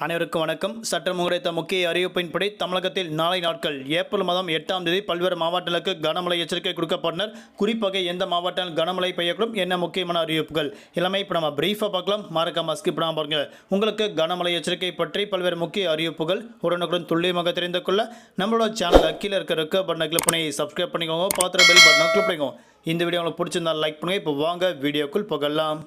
அனைவருக்கும் வணக்கம். சட்டம் கிடைத்த முக்கிய அறிவிப்பின்படி தமிழகத்தில் நாளை நாட்கள் ஏப்ரல் மாதம் எட்டாம் தேதி பல்வேறு மாவட்டங்களுக்கு கனமழை எச்சரிக்கை கொடுக்கப்பட்டனர். குறிப்பாக எந்த மாவட்டங்கள் கனமழை பெய்யக்கூடும் என்ன முக்கியமான அறிவிப்புகள்? எல்லாமே இப்போ நம்ம பிரீஃபாக பார்க்கலாம். மறக்காம ஸ்கிப் பண்ணாமல் பாருங்க. உங்களுக்கு கனமழை எச்சரிக்கை பற்றி பல்வேறு முக்கிய அறிவிப்புகள் உடனுக்குடன் துல்லியமாக தெரிந்து கொள்ள நம்மளோட சேனல் கீழே இருக்க இருக்க பட்டனை கிளிக் பண்ணி சப்ஸ்கிரைப் பண்ணிக்கோங்க. பாத்திர பெல் பட்டனை கிளிக் பண்ணிக்கோங்க. இந்த வீடியோ உங்களுக்கு பிடிச்சிருந்தா லைக் பண்ணுங்கள் இப்போ வாங்க வீடியோக்குள் போகலாம்.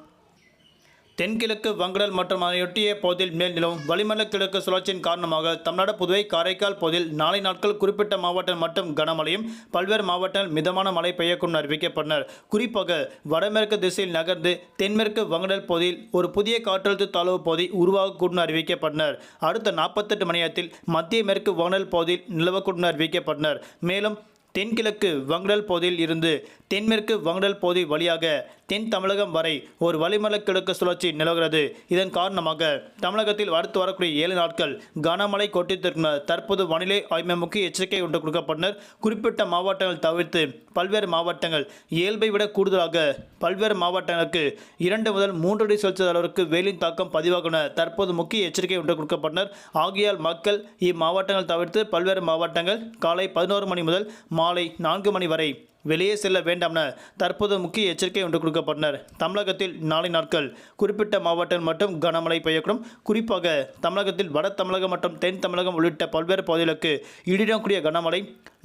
தென்கிழக்கு வங்கடல் மற்றும் அதனையொட்டிய பகுதியில் மேல் நிலவும் வளிமண்டல கிழக்கு சுழற்சியின் காரணமாக தமிழ்நாடு புதுவை காரைக்கால் பகுதியில் நாளை நாட்கள் குறிப்பிட்ட மாவட்டம் மட்டும் கனமழையும் பல்வேறு மாவட்டங்கள் மிதமான மழை பெய்யக்கும் அறிவிக்கப்பட்டனர். குறிப்பாக வடமேற்கு திசையில் நகர்ந்து தென்மேற்கு வங்கடல் பகுதியில் ஒரு புதிய காற்றழுத்த தாழ்வு பகுதி உருவாகக்கூடும் அறிவிக்கப்பட்டனர். அடுத்த நாற்பத்தெட்டு மணி நேரத்தில் மத்திய மேற்கு வங்கடல் பகுதியில் நிலவக்கூடும் அறிவிக்கப்பட்டனர். மேலும் தென்கிழக்கு வங்கடல் பகுதியில் இருந்து தென்மேற்கு வங்கடல் பகுதி வழியாக தென் தமிழகம் வரை ஒரு வளிமலை கிழக்கு சுழற்சி நிலவுகிறது. இதன் காரணமாக தமிழகத்தில் அடுத்து வரக்கூடிய ஏழு நாட்கள் கனமழை கொட்டித்திருக்கும். தற்போது வானிலை ஆய்வு முக்கிய எச்சரிக்கை ஒன்று கொடுக்கப்பட்டனர். குறிப்பிட்ட மாவட்டங்கள் தவிர்த்து பல்வேறு மாவட்டங்கள் இயல்பை விட கூடுதலாக பல்வேறு மாவட்டங்களுக்கு இரண்டு முதல் மூன்று டிகிரி செல்சியஸ் அளவிற்கு வெயிலின் தாக்கம் பதிவாகும் தற்போது முக்கிய எச்சரிக்கை ஒன்று கொடுக்கப்பட்டனர். ஆகியால் மக்கள் இம்மாவட்டங்கள் தவிர்த்து பல்வேறு மாவட்டங்கள் காலை பதினோரு மணி முதல் மாலை நான்கு மணி வரை வெளியே செல்ல வேண்டாம் என தற்போது முக்கிய எச்சரிக்கை ஒன்று கொடுக்கப்பட்டனர். தமிழகத்தில் நாளை நாட்கள் குறிப்பிட்ட மாவட்டம் மட்டும் கனமழை பெய்யக்கூடும். குறிப்பாக தமிழகத்தில் வட தமிழகம் மற்றும் தென் தமிழகம் உள்ளிட்ட பல்வேறு பகுதிகளுக்கு இடிடக்கூடிய கனமழை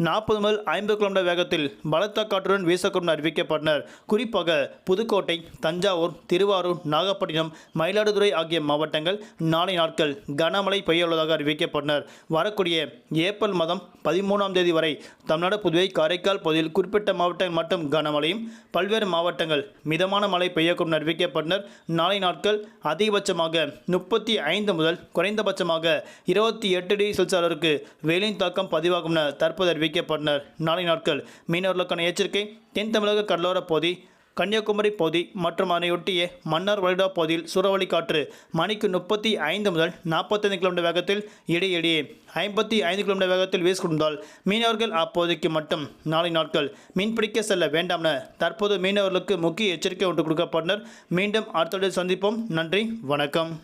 நாற்பது முதல் ஐம்பது கிலோமீட்டர் வேகத்தில் பலத்த காற்றுடன் வீசக்கூடும் அறிவிக்கப்பட்டனர். குறிப்பாக புதுக்கோட்டை தஞ்சாவூர் திருவாரூர் நாகப்பட்டினம் மயிலாடுதுறை ஆகிய மாவட்டங்கள் நாளை நாட்கள் கனமழை பெய்ய உள்ளதாக அறிவிக்கப்பட்டனர். வரக்கூடிய ஏப்ரல் மாதம் பதிமூணாம் தேதி வரை தமிழ்நாடு புதுவை காரைக்கால் பகுதியில் குறிப்பிட்ட மாவட்டங்கள் மட்டும் கனமழையும் பல்வேறு மாவட்டங்கள் மிதமான மழை பெய்யக்கூடும் அறிவிக்கப்பட்டனர். நாளை நாட்கள் அதிகபட்சமாக முப்பத்தி ஐந்து முதல் குறைந்தபட்சமாக இருபத்தி எட்டு டிகிரி செல்சியஸ் அளவிற்கு வெயிலின் தாக்கம் பதிவாகும் என தற்போது அறிவிக்கப்பட்டனர். நாளை நாட்கள் மீனவர்களுக்கான எச்சரிக்கை தென் தமிழக கடலோர பகுதி கன்னியாகுமரி பகுதி மற்றும் அதனையொட்டிய மன்னார் வளைகுடா பகுதியில் சூறாவளி காற்று மணிக்கு முப்பத்தி ஐந்து முதல் நாற்பத்தைந்து கிலோமீட்டர் வேகத்தில் இடையிடையே ஐம்பத்தி ஐந்து கிலோமீட்டர் வேகத்தில் வீசிக்கொண்டால் மீனவர்கள் அப்போதைக்கு மட்டும் நாளை நாட்கள் மீன்பிடிக்க செல்ல வேண்டாம் என தற்போது மீனவர்களுக்கு முக்கிய எச்சரிக்கை ஒன்று கொடுக்கப்பட்டனர். மீண்டும் அடுத்த சந்திப்போம். நன்றி. வணக்கம்.